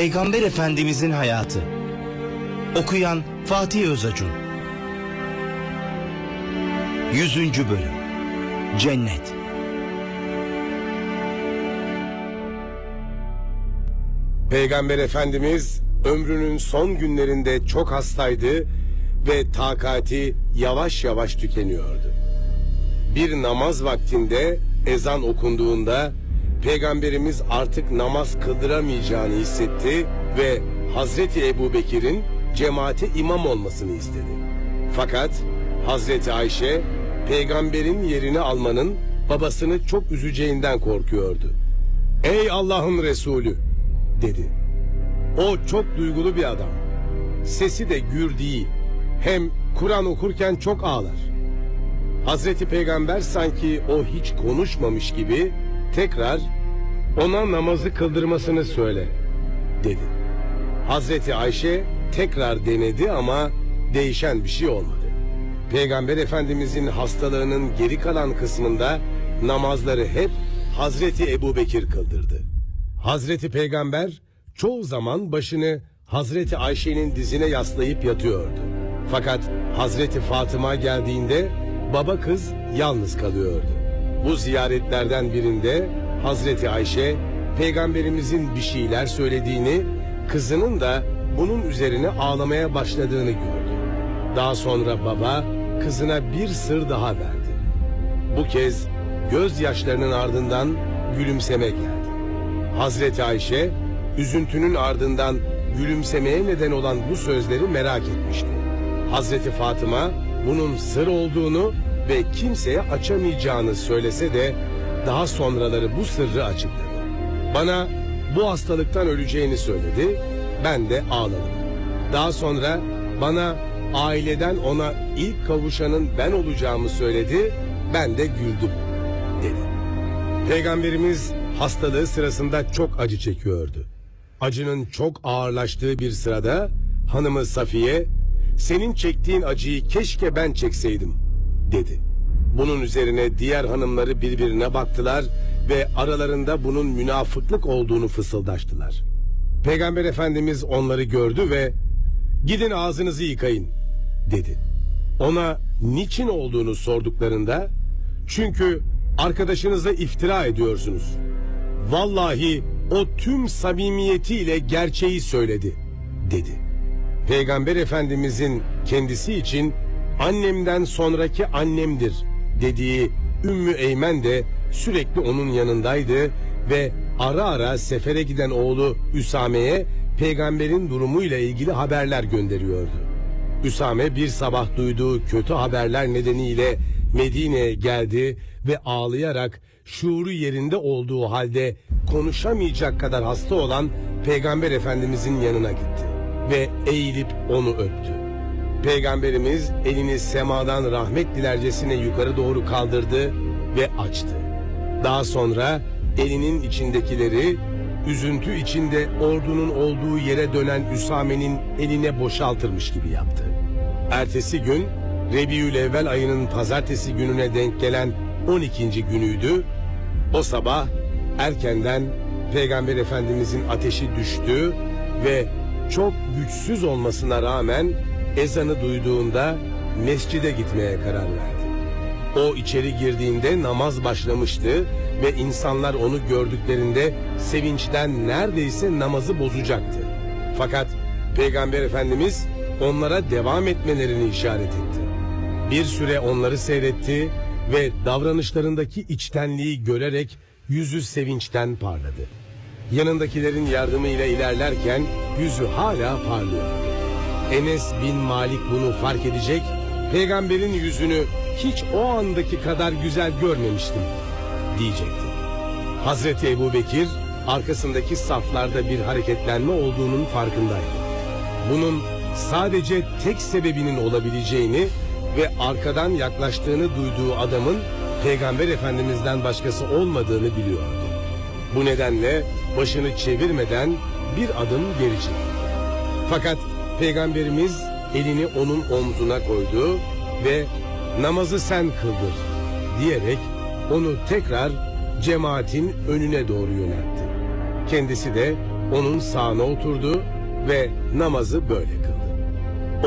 Peygamber Efendimizin hayatı. Okuyan Fatih Özacun. 100. bölüm. Cennet. Peygamber Efendimiz ömrünün son günlerinde çok hastaydı ve takati yavaş yavaş tükeniyordu. Bir namaz vaktinde ezan okunduğunda Peygamberimiz artık namaz kıldıramayacağını hissetti ve Hazreti Ebu Bekir'in cemaate imam olmasını istedi. Fakat Hazreti Ayşe peygamberin yerini almanın babasını çok üzeceğinden korkuyordu. Ey Allah'ın Resulü dedi. O çok duygulu bir adam. Sesi de gür değil. Hem Kur'an okurken çok ağlar. Hazreti Peygamber sanki o hiç konuşmamış gibi tekrar ona namazı kıldırmasını söyle dedi. Hazreti Ayşe tekrar denedi ama değişen bir şey olmadı. Peygamber Efendimizin hastalığının geri kalan kısmında namazları hep Hazreti Ebu Bekir kıldırdı. Hazreti Peygamber çoğu zaman başını Hazreti Ayşe'nin dizine yaslayıp yatıyordu. Fakat Hazreti Fatıma geldiğinde baba kız yalnız kalıyordu. Bu ziyaretlerden birinde Hazreti Ayşe peygamberimizin bir şeyler söylediğini, kızının da bunun üzerine ağlamaya başladığını gördü. Daha sonra baba kızına bir sır daha verdi. Bu kez gözyaşlarının ardından gülümseme geldi. Hazreti Ayşe üzüntünün ardından gülümsemeye neden olan bu sözleri merak etmişti. Hazreti Fatıma bunun sır olduğunu ve kimseye açamayacağını söylese de daha sonraları bu sırrı açıkladı. Bana bu hastalıktan öleceğini söyledi, ben de ağladım. Daha sonra bana aileden ona ilk kavuşanın ben olacağımı söyledi, ben de güldüm dedi. Peygamberimiz hastalığı sırasında çok acı çekiyordu. Acının çok ağırlaştığı bir sırada hanımı Safiye, senin çektiğin acıyı keşke ben çekseydim dedi. Bunun üzerine diğer hanımları birbirine baktılar ve aralarında bunun münafıklık olduğunu fısıldaştılar. Peygamber Efendimiz onları gördü ve gidin ağzınızı yıkayın dedi. Ona niçin olduğunu sorduklarında çünkü arkadaşınıza iftira ediyorsunuz. Vallahi o tüm samimiyetiyle gerçeği söyledi dedi. Peygamber Efendimizin kendisi için annemden sonraki annemdir dediği Ümmü Eymen de sürekli onun yanındaydı ve ara ara sefere giden oğlu Üsame'ye peygamberin durumuyla ilgili haberler gönderiyordu. Üsame bir sabah duyduğu kötü haberler nedeniyle Medine'ye geldi ve ağlayarak şuuru yerinde olduğu halde konuşamayacak kadar hasta olan Peygamber Efendimizin yanına gitti ve eğilip onu öptü. Peygamberimiz elini semadan rahmet dilercesine yukarı doğru kaldırdı ve açtı. Daha sonra elinin içindekileri üzüntü içinde ordunun olduğu yere dönen Üsame'nin eline boşaltırmış gibi yaptı. Ertesi gün Rebiül Evvel ayının pazartesi gününe denk gelen 12. günüydü. O sabah erkenden Peygamber Efendimizin ateşi düştü ve çok güçsüz olmasına rağmen ezanı duyduğunda mescide gitmeye karar verdi. O içeri girdiğinde namaz başlamıştı ve insanlar onu gördüklerinde sevinçten neredeyse namazı bozacaktı. Fakat Peygamber Efendimiz onlara devam etmelerini işaret etti. Bir süre onları seyretti ve davranışlarındaki içtenliği görerek yüzü sevinçten parladı. Yanındakilerin yardımıyla ilerlerken yüzü hala parlıyordu. Enes bin Malik bunu fark edecek, peygamberin yüzünü hiç o andaki kadar güzel görmemiştim diyecekti. Hazreti Ebu Bekir arkasındaki saflarda bir hareketlenme olduğunun farkındaydı. Bunun sadece tek sebebinin olabileceğini ve arkadan yaklaştığını duyduğu adamın Peygamber Efendimiz'den başkası olmadığını biliyordu. Bu nedenle başını çevirmeden bir adım geri çekildi. Fakat Peygamberimiz elini onun omzuna koydu ve namazı sen kıldır diyerek onu tekrar cemaatin önüne doğru yöneltti. Kendisi de onun sağına oturdu ve namazı böyle kıldı.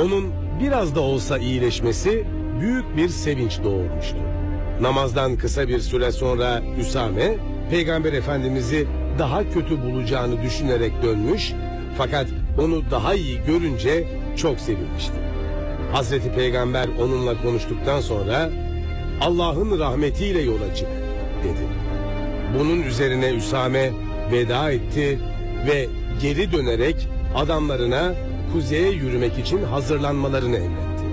Onun biraz da olsa iyileşmesi büyük bir sevinç doğurmuştu. Namazdan kısa bir süre sonra Üsame, Peygamber Efendimiz'i daha kötü bulacağını düşünerek dönmüş fakat onu daha iyi görünce çok sevinmişti. Hazreti Peygamber onunla konuştuktan sonra Allah'ın rahmetiyle yola çık dedi. Bunun üzerine Üsame veda etti ve geri dönerek adamlarına kuzeye yürümek için hazırlanmalarını emretti.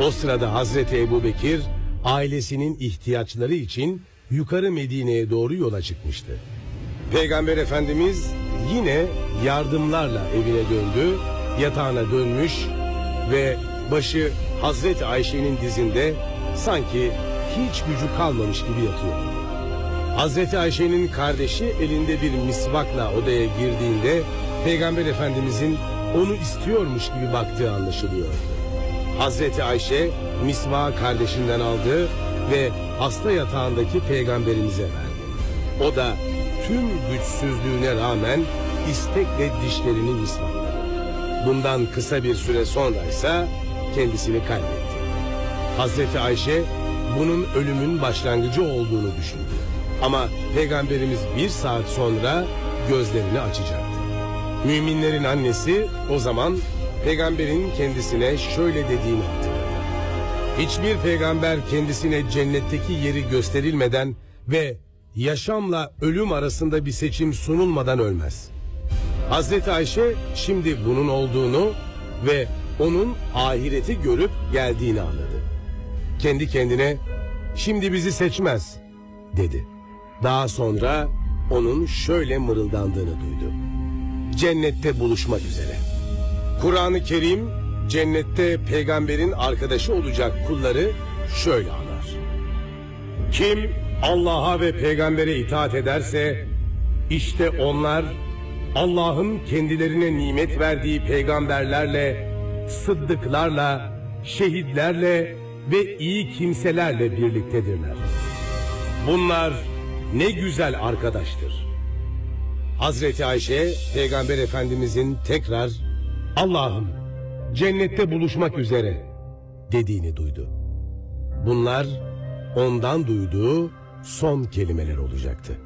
O sırada Hazreti Ebubekir ailesinin ihtiyaçları için yukarı Medine'ye doğru yola çıkmıştı. Peygamber Efendimiz yine yardımlarla evine döndü, yatağına dönmüş ve başı Hazreti Ayşe'nin dizinde sanki hiç gücü kalmamış gibi yatıyordu. Hazreti Ayşe'nin kardeşi elinde bir misvakla odaya girdiğinde Peygamber Efendimizin onu istiyormuş gibi baktığı anlaşılıyordu. Hazreti Ayşe misvağı kardeşinden aldı ve hasta yatağındaki peygamberimize verdi. O da tüm güçsüzlüğüne rağmen istekle dişlerini misvakladı. Bundan kısa bir süre sonra ise kendisini kaybetti. Hazreti Ayşe bunun ölümün başlangıcı olduğunu düşündü. Ama Peygamberimiz bir saat sonra gözlerini açacaktı. Müminlerin annesi o zaman peygamberin kendisine şöyle dediğini hatırladı. Hiçbir peygamber kendisine cennetteki yeri gösterilmeden ve yaşamla ölüm arasında bir seçim sunulmadan ölmez. Hazreti Ayşe şimdi bunun olduğunu ve onun ahireti görüp geldiğini anladı. Kendi kendine şimdi bizi seçmez dedi. Daha sonra onun şöyle mırıldandığını duydu. Cennette buluşmak üzere. Kur'an-ı Kerim cennette peygamberin arkadaşı olacak kulları şöyle anar. Kim Allah'a ve peygambere itaat ederse işte onlar Allah'ın kendilerine nimet verdiği peygamberlerle, sıddıklarla, şehitlerle ve iyi kimselerle birliktedirler. Bunlar ne güzel arkadaştır. Hazreti Ayşe Peygamber Efendimizin tekrar Allah'ım cennette buluşmak üzere dediğini duydu. Bunlar ondan duyduğu son kelimeler olacaktı.